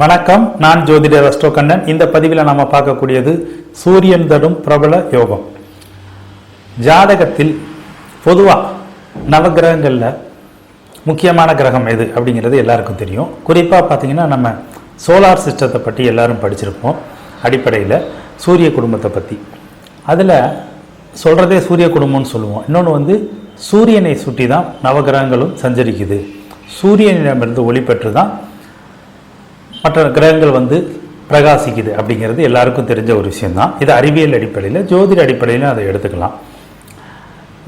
வணக்கம் நான் ஜோதிடர் அஷ்டோகண்ணன் இந்த பதிவில் நாம் பார்க்கக்கூடியது சூரியன் தரும் பிரபல யோகம். ஜாதகத்தில் பொதுவாக நவகிரகங்களில் முக்கியமான கிரகம் எது அப்படிங்கிறது எல்லாருக்கும் தெரியும். குறிப்பாக பார்த்தீங்கன்னா நம்ம சோலார் சிஸ்டத்தை பற்றி எல்லாரும் படிச்சிருப்போம். அடிப்படையில் சூரிய குடும்பத்தை பற்றி அதில் சொல்கிறதே சூரிய குடும்பம்னு சொல்லுவோம். இன்னொன்று வந்து சூரியனை சுற்றி தான் நவகிரகங்களும் சஞ்சரிக்குது. சூரியனிடமிருந்து ஒளி பெற்று தான் மற்ற கிரகங்கள் வந்து பிரகாசிக்குது அப்படிங்கிறது எல்லாருக்கும் தெரிஞ்ச ஒரு விஷயந்தான் இது அறிவியல் அடிப்படையில் ஜோதிட அடிப்படையில் அதை எடுத்துக்கலாம்.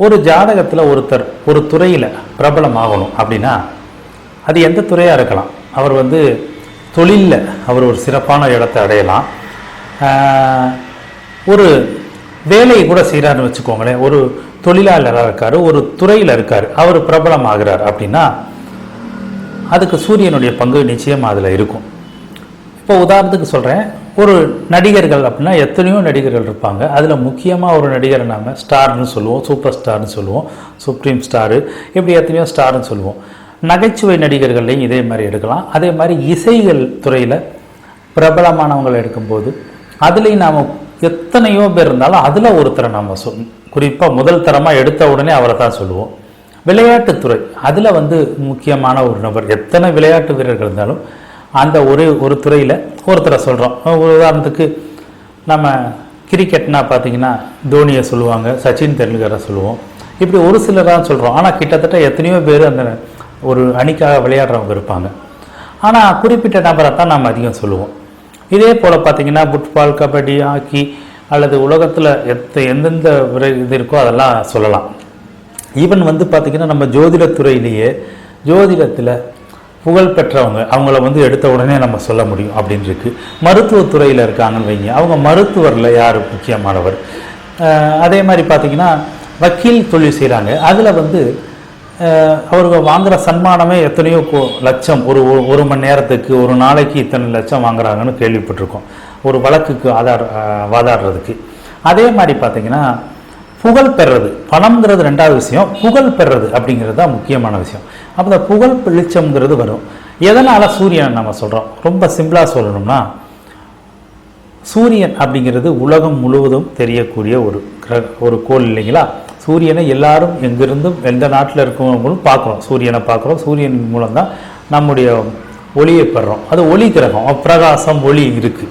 ஒரு ஜாதகத்தில் ஒருத்தர் ஒரு துறையில் பிரபலமாகணும் அப்படின்னா அது எந்த துறையாக இருக்கலாம். அவர் வந்து தொழிலில் அவர் ஒரு சிறப்பான இடத்தை அடையலாம். ஒரு வேலையை கூட செய்கிறாருன்னு வச்சுக்கோங்களேன். ஒரு தொழிலாளராக இருக்கார் ஒரு துறையில் இருக்கார் அவர் பிரபலமாகிறார் அப்படின்னா அதுக்கு சூரியனுடைய பங்கு நிச்சயமாக அதில் இருக்கும். இப்போ உதாரணத்துக்கு சொல்கிறேன் ஒரு நடிகர்கள் அப்படின்னா எத்தனையோ நடிகர்கள் இருப்பாங்க. அதில் முக்கியமாக ஒரு நடிகரை நாம் ஸ்டார்னு சொல்லுவோம். சூப்பர் ஸ்டார்னு சொல்லுவோம். சுப்ரீம் ஸ்டாரு இப்படி எத்தனையோ ஸ்டார்னு சொல்லுவோம். நகைச்சுவை நடிகர்கள்லையும் இதே மாதிரி எடுக்கலாம். அதே மாதிரி இசைகள் துறையில் பிரபலமானவங்களை எடுக்கும்போது அதுலேயும் நாம் எத்தனையோ பேர் இருந்தாலும் அதில் ஒருத்தரை நாம் சொல் குறிப்பாக முதல் தரமாக எடுத்த உடனே அவரை தான் சொல்லுவோம். விளையாட்டுத்துறை அதில் வந்து முக்கியமான ஒரு நபர். எத்தனை விளையாட்டு வீரர்கள் இருந்தாலும் அந்த ஒரு ஒரு துறையில் ஒருத்தரை சொல்கிறோம் ஒரு உதாரணத்துக்கு நம்ம கிரிக்கெட்னா பார்த்தீங்கன்னா தோனியை சொல்லுவாங்க சச்சின் தெண்டுல்கரை சொல்லுவோம். இப்படி ஒரு சிலராக சொல்கிறோம் ஆனால் கிட்டத்தட்ட எத்தனையோ பேர் அந்த ஒரு அணிக்காக விளையாடுறவங்க இருப்பாங்க. ஆனால் குறிப்பிட்ட நபரை தான் நாம் அதிகம் சொல்லுவோம். இதே போல் பார்த்தீங்கன்னா ஃபுட்பால் கபடி ஹாக்கி அல்லது உலகத்தில் எத்த எந்தெந்த இது இருக்கோ அதெல்லாம் சொல்லலாம். ஈவன் வந்து பார்த்திங்கன்னா நம்ம ஜோதிடத்துறையிலேயே ஜோதிடத்தில் புகழ் பெற்றவங்க அவங்கள வந்து எடுத்த உடனே நம்ம சொல்ல முடியும் அப்படின்னு இருக்கு. மருத்துவத்துறையில் இருக்காங்கன்னு வைங்க. அவங்க மருத்துவரில் யார் முக்கியமானவர்? அதே மாதிரி பார்த்திங்கன்னா வக்கீல் தொழில் செய்கிறாங்க அதில் வந்து அஹ் அவங்க சன்மானமே எத்தனையோ கோ- லட்சம். ஒரு ஒரு- மணி நேரத்துக்கு ஒரு நாளைக்கு இத்தனை லட்சம் வாங்குறாங்கன்னு கேள்விப்பட்டிருக்கோம். ஒரு வழக்குக்கு ஆதார் வாதாடுறதுக்கு. அதே மாதிரி பார்த்திங்கன்னா புகழ் பெறது பணம்ங்கிறது ரெண்டாவது விஷயம். புகழ் பெறது அப்படிங்கிறது தான் முக்கியமான விஷயம். அப்போ இந்த புகழ் வெளிச்சம்ங்கிறது வரும். எதனால் சூரியன் நம்ம சொல்கிறோம் ரொம்ப சிம்பிளாக சொல்லணும்னா சூரியன் அப்படிங்கிறது உலகம் முழுவதும் தெரியக்கூடிய ஒரு கிர- ஒரு கோள் இல்லைங்களா? சூரியனை எல்லாரும் எங்கிருந்தும் எந்த நாட்டில் இருக்கவங்களும் பார்க்குறோம். சூரியனை பார்க்குறோம். சூரியன் மூலம் தான் நம்முடைய ஒளியை பெறுறோம். அது ஒளி கிரகம். பிரகாசம் ஒளி இருக்குது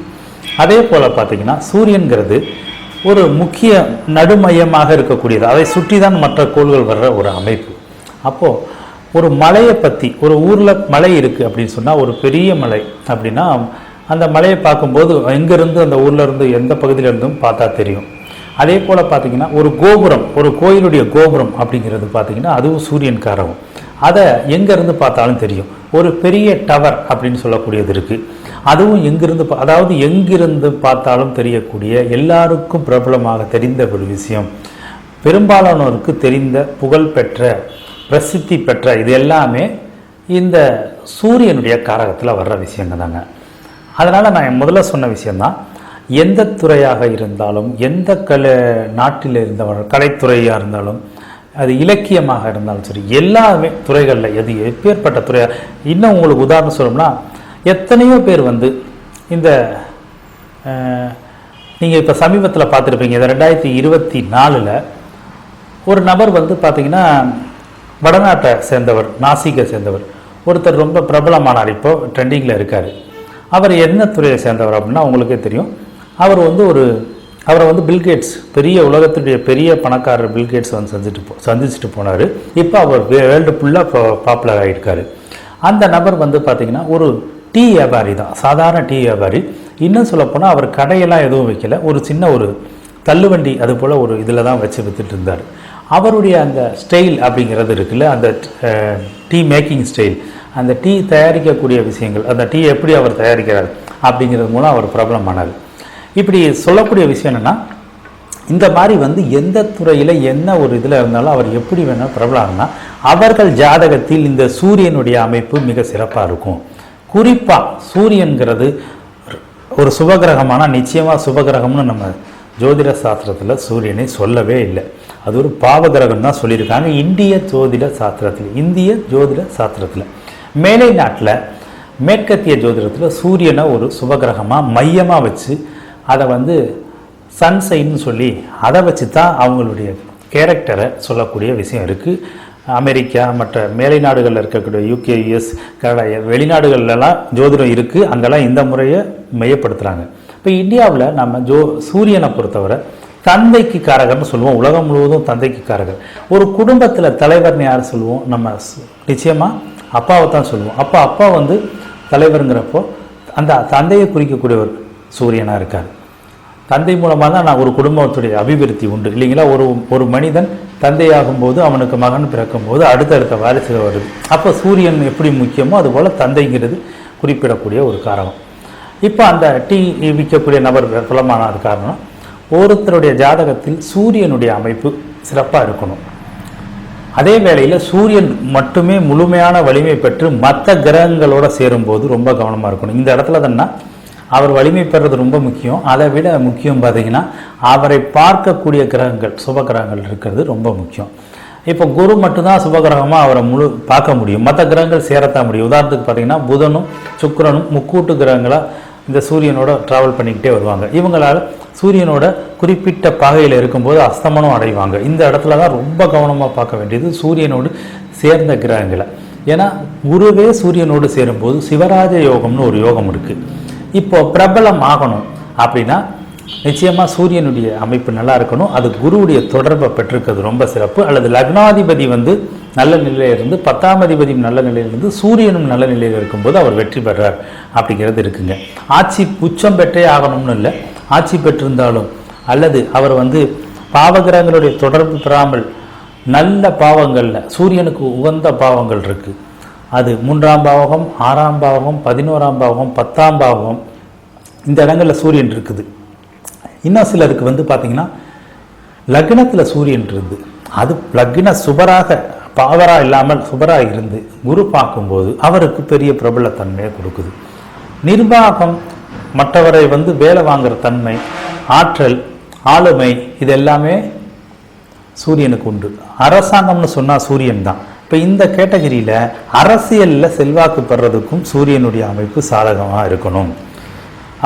அதே போல் பார்த்தீங்கன்னா சூரியன்கிறது ஒரு முக்கிய நடுமையமாக இருக்கக்கூடியது. அதை சுற்றி தான் மற்ற கோள்கள் வர்ற ஒரு அமைப்பு. அப்போது ஒரு மலையை பற்றி ஒரு ஊரில் மலை இருக்குது அப்படின்னு சொன்னால் ஒரு பெரிய மலை அப்படின்னா அந்த மலையை பார்க்கும்போது எங்கேருந்து அந்த ஊரில் இருந்து எந்த பகுதியிலேருந்தும் பார்த்தா தெரியும். அதே போல் பார்த்தீங்கன்னா ஒரு கோபுரம் ஒரு கோயிலுடைய கோபுரம் அப்படிங்கிறது பார்த்திங்கன்னா அதுவும் சூரியன் காரகம் அதை எங்கேருந்து பார்த்தாலும் தெரியும். ஒரு பெரிய டவர் அப்படின்னு சொல்லக்கூடியது இருக்குது அதுவும் எங்கிருந்து பா- அதாவது எங்கிருந்து பார்த்தாலும் தெரியக்கூடிய எல்லாருக்கும் பிரபலமாக தெரிந்த ஒரு விஷயம். பெரும்பாலானோருக்கு தெரிந்த புகழ்பெற்ற பிரசித்தி பெற்ற இது எல்லாமே இந்த சூரியனுடைய காரகத்தில் வர்ற விஷயங்க தாங்க அதனால் நான் முதல்ல சொன்ன விஷயந்தான் எந்த துறையாக இருந்தாலும் எந்த கலை நாட்டில் இருந்தவர்கள் கலைத்துறையாக இருந்தாலும் அது இலக்கியமாக இருந்தாலும் சரி எல்லாமே துறைகளில் எது எப்பேற்பட்ட துறையாக இன்னும் உங்களுக்கு உதாரணம் சொல்லணும்னா எத்தனையோ பேர் வந்து இந்த நீங்கள் இப்போ சமீபத்தில் பார்த்துருப்பீங்க இந்த ரெண்டாயிரத்தி இருபத்தி நாலில் ஒரு நபர் வந்து பார்த்தீங்கன்னா வடநாட்டை சேர்ந்தவர் நாசிக்கை சேர்ந்தவர். ஒருத்தர் ரொம்ப பிரபலமானார் இப்போது ட்ரெண்டிங்கில் இருக்கார். அவர் என்ன துறையை சேர்ந்தவர் அப்படின்னா உங்களுக்கே தெரியும். அவர் வந்து ஒரு அவரை வந்து பில்கேட்ஸ் பெரிய உலகத்துடைய பெரிய பணக்காரர் பில்கேட்ஸ் வந்து சந்திச்சுட்டு போ சந்திச்சுட்டு போனார். இப்போ அவர் வேர்ல்டு ஃபுல்லாக பாப்புலர் ஆகியிருக்காரு அந்த நபர் வந்து பார்த்திங்கன்னா ஒரு டீ வியாபாரி தான். சாதாரண டீ வியாபாரி. இன்னும் சொல்லப்போனால் அவர் கடையெல்லாம் எதுவும் வைக்கல. ஒரு சின்ன ஒரு தள்ளுவண்டி அது போல் ஒரு இதில் தான் வச்சு வித்துட்டு இருந்தார். அவருடைய அந்த ஸ்டைல் அப்படிங்கிறது இருக்குல்ல அந்த டீ மேக்கிங் ஸ்டைல். அந்த டீ தயாரிக்கக்கூடிய விஷயங்கள் அந்த டீ எப்படி அவர் தயாரிக்கிறார் அப்படிங்கிறது மூலம் அவர் பிரபலமானார் இப்படி சொல்லக்கூடிய விஷயம் என்னென்னா இந்த மாதிரி வந்து எந்த துறையில் என்ன ஒரு இதில் இருந்தாலும் அவர் எப்படி வேணாலும் பிரபலம்னா அவர்கள் ஜாதகத்தில் இந்த சூரியனுடைய அமைப்பு மிக சிறப்பாக இருக்கும். குறிப்பாக சூரியன்கிறது ஒரு சுபகிரகமான நிச்சயமாக சுபகிரகம்னு நம்ம ஜோதிட சாஸ்திரத்தில் சூரியனை சொல்லவே இல்லை. அது ஒரு பாவகிரகம் தான் சொல்லியிருக்காங்க. இந்திய ஜோதிட சாஸ்திரத்தில் இந்திய ஜோதிட சாஸ்திரத்தில். மேலை நாட்டில் மேற்கத்திய ஜோதிடத்தில் சூரியனை ஒரு சுபகிரகமாக மையமாக வச்சு அதை வந்து சன்சைன்னு சொல்லி அதை வச்சு தான் அவங்களுடைய கேரக்டரை சொல்லக்கூடிய விஷயம் இருக்குது அமெரிக்கா மற்ற மேலை நாடுகளில் இருக்கக்கூடிய யூகே யுஎஸ் கனடா வெளிநாடுகள்லாம் ஜோதிடம் இருக்குது அங்கெல்லாம் இந்த முறையை மையப்படுத்துகிறாங்க இப்போ இந்தியாவில் நம்ம ஜோ சூரியனை பொறுத்தவரை தந்தைக்கு காரகர்னு சொல்லுவோம். உலகம் முழுவதும் தந்தைக்கு காரகர். ஒரு குடும்பத்தில் தலைவர்னு யார் சொல்லுவோம்? நம்ம நிச்சயமாக அப்பாவை தான் சொல்லுவோம். அப்போ அப்பா வந்து தலைவருங்கிறப்போ அந்த தந்தையை குறிக்கக்கூடியவர் சூரியனாக இருக்கார். தந்தை மூலமாக தான் நான் ஒரு குடும்பத்துடைய அபிவிருத்தி உண்டு. இல்லைங்களா? ஒரு ஒரு மனிதன் தந்தையாகும்போது அவனுக்கு மகன் பிறக்கும்போது அடுத்தடுத்த வாரிசுகள் வருது. அப்போ சூரியன் எப்படி முக்கியமோ அதுபோல் தந்தைங்கிறது குறிப்பிடக்கூடிய ஒரு காரணம். இப்போ அந்த டீ விற்கக்கூடிய நபர் புலமானது காரணம் ஒருத்தருடைய ஜாதகத்தில் சூரியனுடைய அமைப்பு சிறப்பாக இருக்கணும். அதே வேளையில் சூரியன் மட்டுமே முழுமையான வலிமை பெற்று மற்ற கிரகங்களோடு சேரும்போது ரொம்ப கவனமாக இருக்கணும். இந்த இடத்துல தான்னா அவர் வலிமை பெறுறது ரொம்ப முக்கியம். அதை விட முக்கியம் பார்த்தீங்கன்னா அவரை பார்க்கக்கூடிய கிரகங்கள் சுப கிரகங்கள் இருக்கிறது ரொம்ப முக்கியம். இப்போ குரு மட்டும்தான் சுபகிரகமாக அவரை முழு பார்க்க முடியும். மற்ற கிரகங்கள் சேரத்தான் முடியும். உதாரணத்துக்கு பார்த்தீங்கன்னா புதனும் சுக்கரனும் முக்கூட்டு கிரகங்களாக இந்த சூரியனோட ட்ராவல் பண்ணிக்கிட்டே வருவாங்க. இவங்களால் சூரியனோட குறிப்பிட்ட பாகையில் இருக்கும்போது அஸ்தமனம் அடைவாங்க. இந்த இடத்துல தான் ரொம்ப கவனமாக பார்க்க வேண்டியது சூரியனோடு சேர்ந்த கிரகங்களை. ஏன்னா குருவே சூரியனோடு சேரும்போது சிவராஜ யோகம்னு ஒரு யோகம் இருக்குது இப்போ பிரபலம் ஆகணும் அப்படின்னா நிச்சயமாக சூரியனுடைய அமைப்பு நல்லா இருக்கணும். அது குருவுடைய தொடர்பை பெற்றிருக்கிறது ரொம்ப சிறப்பு. அல்லது லக்னாதிபதி வந்து நல்ல நிலையிலிருந்து பத்தாம் அதிபதியும் நல்ல நிலையிலிருந்து சூரியனும் நல்ல நிலையில் இருக்கும்போது அவர் வெற்றி பெறார் அப்படிங்கிறது இருக்குங்க. ஆட்சி உச்சம் பெற்றே ஆகணும்னு இல்லை. ஆட்சி பெற்றிருந்தாலும் அல்லது அவர் வந்து பாவகிரகங்களுடைய தொடர்பு பெறாமல் நல்ல பாவங்களில் சூரியனுக்கு உகந்த பாவங்கள் இருக்குது அது மூன்றாம் பாவகம் ஆறாம் பாவகம் பதினோராம் பாவகம் பத்தாம் பாவகம். இந்த இடங்களில் சூரியன் இருக்குது. இன்னும் சிலருக்கு வந்து பார்த்திங்கன்னா லக்னத்தில் சூரியன் இருந்து அது லக்ன சுபராக பாவராக இல்லாமல் சுபராக இருந்து குரு பார்க்கும்போது அவருக்கு பெரிய பிரபலத்தன்மையை கொடுக்குது. நிர்வாகம் மற்றவரை வந்து வேலை வாங்குற தன்மை ஆற்றல் ஆளுமை இது எல்லாமே சூரியனுக்கு உண்டு. அரசாங்கம்னு சொன்னால் சூரியன் தான். இப்போ இந்த கேட்டகரியில் அரசியலில் செல்வாக்கு பெறதுக்கும் சூரியனுடைய அமைப்பு சாதகமாக இருக்கணும்.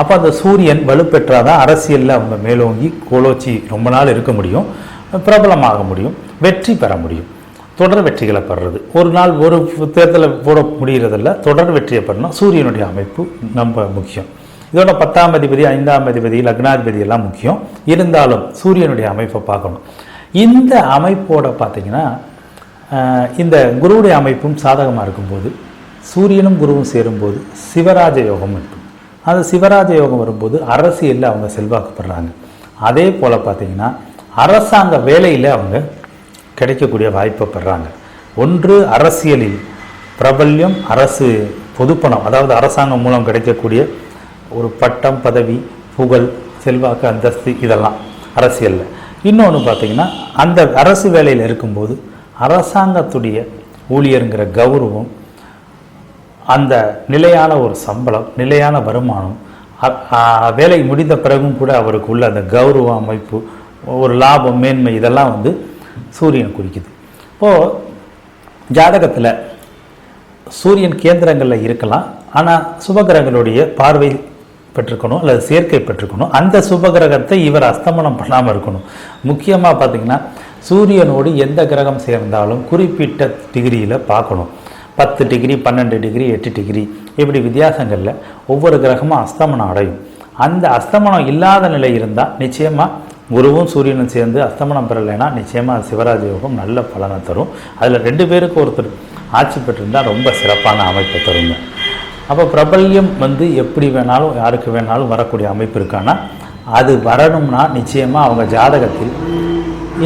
அப்போ அந்த சூரியன் வலுப்பெற்றால் தான் அரசியலில் அவங்க மேலோங்கி கோலோச்சி ரொம்ப நாள் இருக்க முடியும் பிரபலமாக முடியும் வெற்றி பெற முடியும். தொடர் வெற்றிகளை பெறுறது. ஒரு நாள் ஒரு தேர்தலை போட முடிகிறதில்ல தொடர் வெற்றியை பெறணும். சூரியனுடைய அமைப்பு ரொம்ப முக்கியம். இதோட பத்தாம் அதிபதி ஐந்தாம் அதிபதி லக்னாதிபதி எல்லாம் முக்கியம். இருந்தாலும் சூரியனுடைய அமைப்பை பார்க்கணும். இந்த அமைப்போட பார்த்திங்கன்னா இந்த குருவுடைய அமைப்பும் சாதகமாக இருக்கும்போது சூரியனும் குருவும் சேரும்போது சிவராஜ யோகம் இருக்கும். அந்த சிவராஜ யோகம் வரும்போது அரசியலில் அவங்க செல்வாக்கு பெறுறாங்க அதே போல் பார்த்தீங்கன்னா அரசாங்க வேலையில் அவங்க கிடைக்கக்கூடிய வாய்ப்பை பெறாங்க. ஒன்று அரசியலில் பிரபல்யம் அரசு பொதுப்பணம் அதாவது அரசாங்கம் மூலம் கிடைக்கக்கூடிய ஒரு பட்டம் பதவி புகழ் செல்வாக்கு அந்தஸ்து இதெல்லாம் அரசியலில். இன்னொன்று பார்த்தீங்கன்னா அந்த அரசு வேலையில் இருக்கும்போது அரசாங்கத்துடைய ஊழியருங்கிற கௌரவம் அந்த நிலையான ஒரு சம்பளம் நிலையான வருமானம் வேலை முடிந்த பிறகும் கூட அவருக்கு உள்ள அந்த கௌரவ அமைப்பு ஒரு லாபம் மேன்மை இதெல்லாம் வந்து சூரியன் குறிக்குது. இப்போது ஜாதகத்தில் சூரியன் கேந்திரங்களில் இருக்கலாம். ஆனால் சுபகிரகங்களுடைய பார்வை பெற்றுக்கணும் அல்லது சேர்க்கை பெற்றுக்கணும் அந்த சுபகிரகத்தை இவர் அஸ்தமனம் பண்ணாமல் இருக்கணும். முக்கியமாக பார்த்தீங்கன்னா சூரியனோடு எந்த கிரகம் சேர்ந்தாலும் குறிப்பிட்ட டிகிரியில் பார்க்கணும். பத்து டிகிரி பன்னெண்டு டிகிரி எட்டு டிகிரி. இப்படி வித்தியாசங்களில் ஒவ்வொரு கிரகமும் அஸ்தமனம் அடையும். அந்த அஸ்தமனம் இல்லாத நிலை இருந்தால் நிச்சயமாக குருவும் சூரியனும் சேர்ந்து அஸ்தமனம் பெறலைன்னா நிச்சயமாக சிவராஜ யோகம் நல்ல பலனை தரும். அதில் ரெண்டு பேருக்கு ஒருத்தர் ஆட்சி பெற்றிருந்தால் ரொம்ப சிறப்பான அமைப்பை தருங்க. அப்போ பிரபல்யம் வந்து எப்படி வேணாலும் யாருக்கு வேணாலும் வரக்கூடிய அமைப்பு இருக்கான்னா அது வரணும்னா நிச்சயமாக அவங்க ஜாதகத்தில்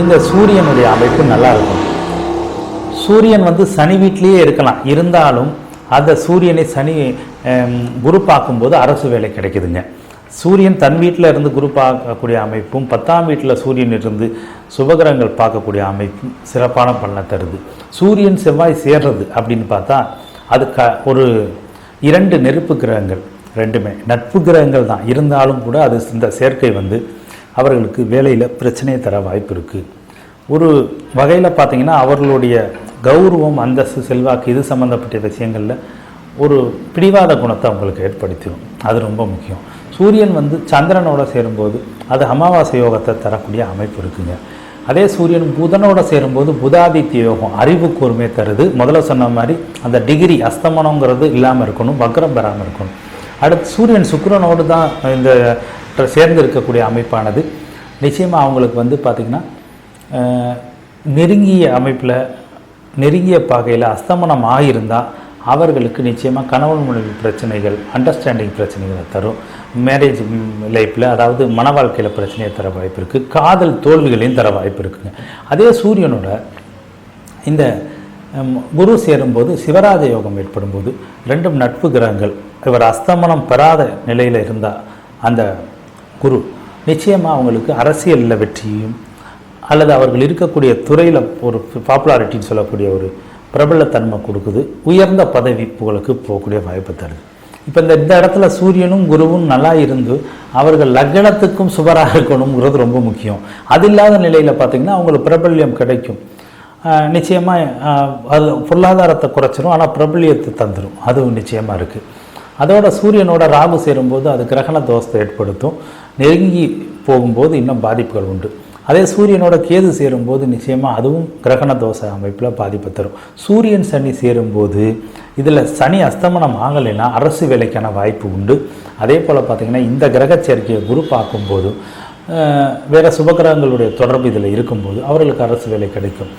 இந்த சூரியனுடைய அமைப்பு நல்லா இருக்கும். சூரியன் வந்து சனி வீட்லேயே இருக்கலாம். இருந்தாலும் அந்த சூரியனை சனி குரு பார்க்கும்போது அரசு வேலை கிடைக்குதுங்க. சூரியன் தன் வீட்டில் இருந்து குரு பார்க்கக்கூடிய அமைப்பும் பத்தாம் வீட்டில் சூரியன் இருந்து சுபகிரகங்கள் பார்க்கக்கூடிய அமைப்பும் சிறப்பான பலனை தருது. சூரியன் செவ்வாய் சேர்றது அப்படின்னு பார்த்தா அது க ஒரு இரண்டு நெருப்பு கிரகங்கள் ரெண்டுமே. நட்பு கிரகங்கள் தான். இருந்தாலும் கூட அது இந்த சேர்க்கை வந்து அவர்களுக்கு வேலையில் பிரச்சனையை தர வாய்ப்பு இருக்குது ஒரு வகையில் பார்த்தீங்கன்னா அவர்களுடைய கௌரவம் அந்தஸ்து செல்வாக்கு இது சம்மந்தப்பட்ட விஷயங்களில் ஒரு பிடிவாத குணத்தை அவங்களுக்கு ஏற்படுத்திடும். அது ரொம்ப முக்கியம். சூரியன் வந்து சந்திரனோட சேரும்போது அது அமாவாசை யோகத்தை தரக்கூடிய அமைப்பு இருக்குங்க. அதே சூரியன் புதனோட சேரும்போது புதாதித்ய யோகம் அறிவு கூர்மை தருது. முதல்ல சொன்ன மாதிரி அந்த டிகிரி அஸ்தமனங்கிறது இல்லாமல் இருக்கணும் வக்ரம் பெறாமல் இருக்கணும். அடுத்து சூரியன் சுக்கரனோடு தான் இந்த சேர்ந்து இருக்கக்கூடிய அமைப்பானது நிச்சயமாக அவங்களுக்கு வந்து பார்த்திங்கன்னா நெருங்கிய அமைப்பில் நெருங்கிய பாகையில் அஸ்தமனம் ஆகியிருந்தால் அவர்களுக்கு நிச்சயமாக கணவன் மனைவி பிரச்சனைகள் அண்டர்ஸ்டாண்டிங் பிரச்சனைகளை தரும். மேரேஜ் லைஃப்பில் அதாவது மன வாழ்க்கையில் பிரச்சனையை தர வாய்ப்பு இருக்குது காதல் தோல்விகளையும் தர வாய்ப்பு இருக்குங்க. அதே சூரியனோட இந்த குரு சேரும்போது சிவராஜ யோகம் ஏற்படும்போது ரெண்டும் நட்பு கிரகங்கள். இவர் அஸ்தமனம் பெறாத நிலையில் இருந்தால் அந்த குரு. நிச்சயமாக அவங்களுக்கு அரசியலில் வெற்றியும் அல்லது அவர்கள் இருக்கக்கூடிய துறையில் ஒரு பாப்புலாரிட்டின்னு சொல்லக்கூடிய ஒரு பிரபலத்தன்மை கொடுக்குது. உயர்ந்த பதவி புகழுக்கு போகக்கூடிய வாய்ப்பு தருது. இப்போ இந்த இந்த இடத்துல சூரியனும் குருவும் நல்லா இருந்து அவர்கள் லக்னத்துக்கும் சுவராக இருக்கணுங்கிறது ரொம்ப முக்கியம். அது இல்லாத நிலையில் பார்த்திங்கன்னா அவங்களுக்கு பிரபல்யம் கிடைக்கும். நிச்சயமாக அது பொருளாதாரத்தை குறைச்சிரும் ஆனால் பிரபல்யத்தை தந்துடும் அதுவும் நிச்சயமாக இருக்குது அதோட சூரியனோட ராகு சேரும்போது அது கிரகண தோஷத்தை ஏற்படுத்தும். நெருங்கி போகும்போது இன்னும் பாதிப்புகள் உண்டு. அதே சூரியனோட கேது சேரும்போது நிச்சயமாக அதுவும் கிரகண தோஷ அமைப்பில் பாதிப்பு தரும். சூரியன் சனி சேரும்போது இதில் சனி அஸ்தமனம் ஆகலைன்னா அரசு வேலைக்கான வாய்ப்பு உண்டு. அதே போல் பார்த்திங்கன்னா இந்த கிரக சேர்க்கையை குரு பார்க்கும்போதும் வேறு சுபகிரகங்களுடைய தொடர்பு இதில் இருக்கும்போது அவர்களுக்கு அரசு வேலை கிடைக்கும்.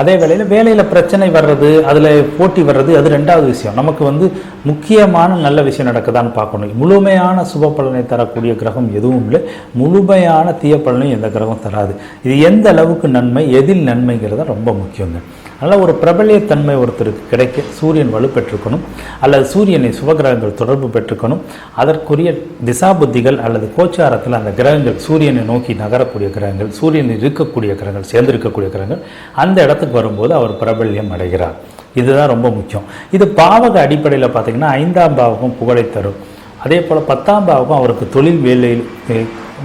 அதே வேளையில் வேலையில் பிரச்சனை வர்றது அதில் போட்டி வர்றது அது ரெண்டாவது விஷயம். நமக்கு வந்து முக்கியமான நல்ல விஷயம் நடக்குதான்னு பார்க்கணும். முழுமையான சுப பலனை தரக்கூடிய கிரகம் எதுவும் இல்லை. முழுமையான தீய பலனையும் எந்த கிரகம் தராது. இது எந்த அளவுக்கு நன்மை எதில் நன்மைங்கிறத ரொம்ப முக்கியங்க. அதனால் ஒரு பிரபலியத்தன்மை ஒருத்தருக்கு கிடைக்க சூரியன் வலுப்பெற்றுக்கணும் அல்லது சூரியனை சுபகிரகங்கள் தொடர்பு பெற்றுக்கணும் அதற்குரிய திசாபுத்திகள் அல்லது கோச்சாரத்தில் அந்த கிரகங்கள் சூரியனை நோக்கி நகரக்கூடிய கிரகங்கள் சூரியன் இருக்கக்கூடிய கிரகங்கள் சேர்ந்திருக்கக்கூடிய கிரகங்கள் அந்த இடத்துக்கு வரும்போது அவர் பிரபல்யம் அடைகிறார். இதுதான் ரொம்ப முக்கியம். இது பாவக அடிப்படையில் பார்த்தீங்கன்னா ஐந்தாம் பாவகம் புகழை தரும். அதே போல் பத்தாம் பாவகம் அவருக்கு தொழில் வேலையில்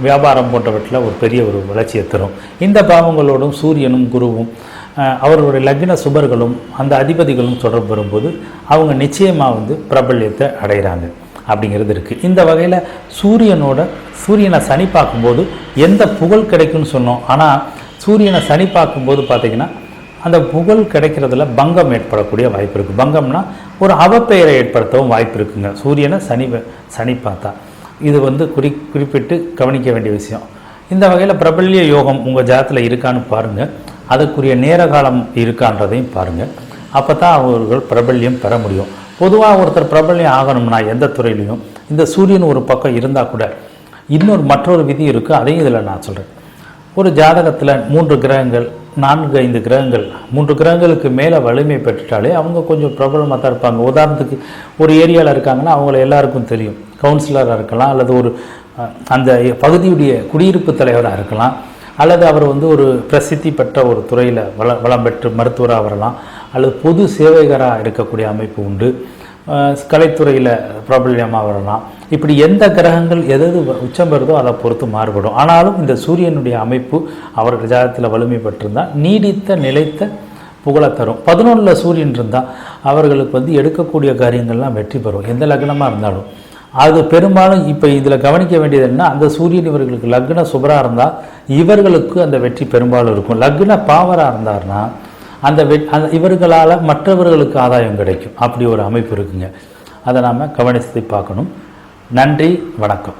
வியாபாரம் போன்றவற்றில் ஒரு பெரிய ஒரு வளர்ச்சியை தரும். இந்த பாவங்களோடும் சூரியனும் குருவும் அவர்களுடைய லக்ன சுபர்களும் அந்த அதிபதிகளும் தொடர்பு வரும்போது அவங்க நிச்சயமாக வந்து பிரபல்யத்தை அடைகிறாங்க அப்படிங்கிறது இருக்குது இந்த வகையில் சூரியனோட சூரியனை சனி பார்க்கும்போது எந்த புகழ் கிடைக்கும்னு சொன்னோம். ஆனால் சூரியனை சனி பார்க்கும்போது பார்த்தீங்கன்னா அந்த புகழ் கிடைக்கிறதுல பங்கம் ஏற்படக்கூடிய வாய்ப்பு இருக்குது பங்கம்னா ஒரு அவப்பெயரை ஏற்படுத்தவும் வாய்ப்பு இருக்குங்க. சூரியனை சனி சனி பார்த்தா. இது வந்து குறி குறிப்பிட்டு கவனிக்க வேண்டிய விஷயம். இந்த வகையில் பிரபல்ய யோகம் உங்கள் ஜாதத்தில் இருக்கான்னு பாருங்கள் அதுக்குரிய நேர காலம் இருக்கான்றதையும் பாருங்கள் அப்போ தான் அவர்கள் பிரபல்யம் பெற முடியும். பொதுவாக ஒருத்தர் பிரபல்யம் ஆகணும்னா எந்த துறையிலையும் இந்த சூரியன் ஒரு பக்கம் இருந்தால் கூட இன்னொரு மற்றொரு விதி இருக்குது அதையும் இதில் நான் சொல்கிறேன் ஒரு ஜாதகத்தில் மூன்று கிரகங்கள் நான்கு ஐந்து கிரகங்கள் மூன்று கிரகங்களுக்கு மேலே வலிமை பெற்றுட்டாலே அவங்க கொஞ்சம் பிரபலமாக தான் இருப்பாங்க. உதாரணத்துக்கு ஒரு ஏரியாவில் இருக்காங்கன்னா அவங்கள எல்லாருக்கும் தெரியும். கவுன்சிலராக இருக்கலாம் அல்லது ஒரு அந்த பகுதியுடைய குடியிருப்பு தலைவராக இருக்கலாம். அல்லது அவர் வந்து ஒரு பிரசித்தி பெற்ற ஒரு துறையில் வள வளம் பெற்று மருத்துவராக வரலாம். அல்லது பொது சேவகராக இருக்கக்கூடிய அமைப்பு உண்டு. கலைத்துறையில் பிரபல்யமாக வரலாம். இப்படி எந்த கிரகங்கள் எது எது உச்சம் பெறுதோ அதை பொறுத்து மாறுபடும். ஆனாலும் இந்த சூரியனுடைய அமைப்பு அவர்கள் ஜாதகத்தில் வலிமை பெற்றிருந்தால் நீடித்த நிலைத்த புகழை தரும். பதினொன்றில் சூரியன் இருந்தால் அவர்களுக்கு வந்து எடுக்கக்கூடிய காரியங்கள்லாம் வெற்றி பெறும். எந்த லக்னமாக இருந்தாலும். அது பெரும்பாலும் இப்போ இதில் கவனிக்க வேண்டியது என்ன அந்த சூரியன் இவர்களுக்கு லக்ன சுபராக இருந்தால் இவர்களுக்கு அந்த வெற்றி பெரும்பாலும் இருக்கும். லக்ன பாவராக இருந்தார்னா அந்த வெ அந்த இவர்களால் மற்றவர்களுக்கு ஆதாயம் கிடைக்கும். அப்படி ஒரு அமைப்பு இருக்குங்க. அதை நாம் கவனித்து பார்க்கணும். நன்றி வணக்கம்.